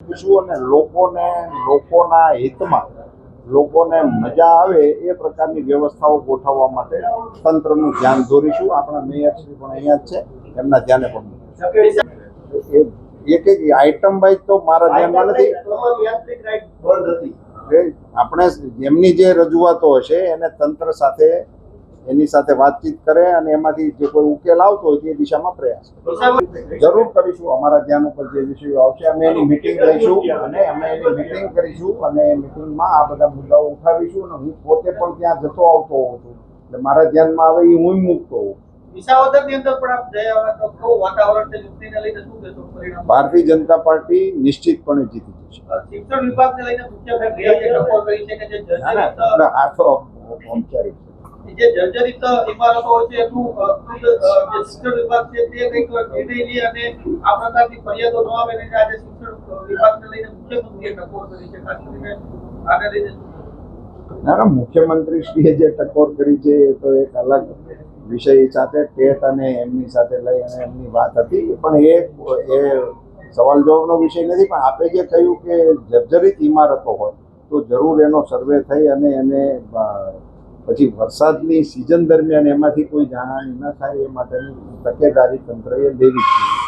અને લોકોને લોકોના હિતમાં લોકોને મજા આવે એ પ્રકારની વ્યવસ્થાઓ ગોઠવવા માટે તંત્રનું ધ્યાન દોરીશું. આપણા મેયરશ્રી પણ અહીંયા જ છે એમના ધ્યાને પણ એક એક આઈટમ વાઇઝ તો મારા ધ્યાનમાં નથી. આપણે એમની જે રજૂઆતો હશે એને તંત્ર સાથે એની સાથે વાતચીત કરે અને એમાંથી જે કોઈ ઉકેલ આવતો હોય તે દિશામાં પ્રયાસ કરે. જરૂર કરીશું અમારા ધ્યાન ઉપર જે વિષયો આવશે. અમે એની મિટિંગ લઈશું અને અમે એની મિટિંગ કરીશું અને મિટિંગમાં આ બધા મુદ્દાઓ ઉઠાવીશું અને હું પોતે પણ ત્યાં જતો આવતો હોઉં છું. એટલે મારા ધ્યાનમાં આવે એ હું મૂકતો હોઉં ભારતીય જનતા પાર્ટી નિશ્ચિતપણે જીતી જશે. શિક્ષણ વિભાગને લઈને મુખ્ય આ તો ઔપચારિક જે જર્જરિત ઇમારતો છે એનું શિક્ષણ વિભાગ છે, તે કંઈક નિર્ણય લે અને આ પ્રકારની ફરિયાદો ન આવે, એટલે આજે શિક્ષણ વિભાગને લઈને મુખ્યમંત્રીએ ટકોર કરી છે, ખાસ કરીને આને લઈને? ના મુખ્યમંત્રીશ્રીએ જે ટકોર કરી છે, એ તો એક અલગ વિષય સાથે ટેટ અને એમની સાથે લઈ અને એમની વાત હતી, પણ એ એ સવાલ જવાબનો વિષય નથી, પણ આપે જે કહ્યું કે જર્જરિત ઇમારતો હોય, તો જરૂર એનો સર્વે થઈ અને એને પછી વરસાદની સિઝન દરમિયાન એમાંથી કોઈ જાનહાની ન થાય એ માટેની તકેદારી તંત્રએ લેવી જોઈએ.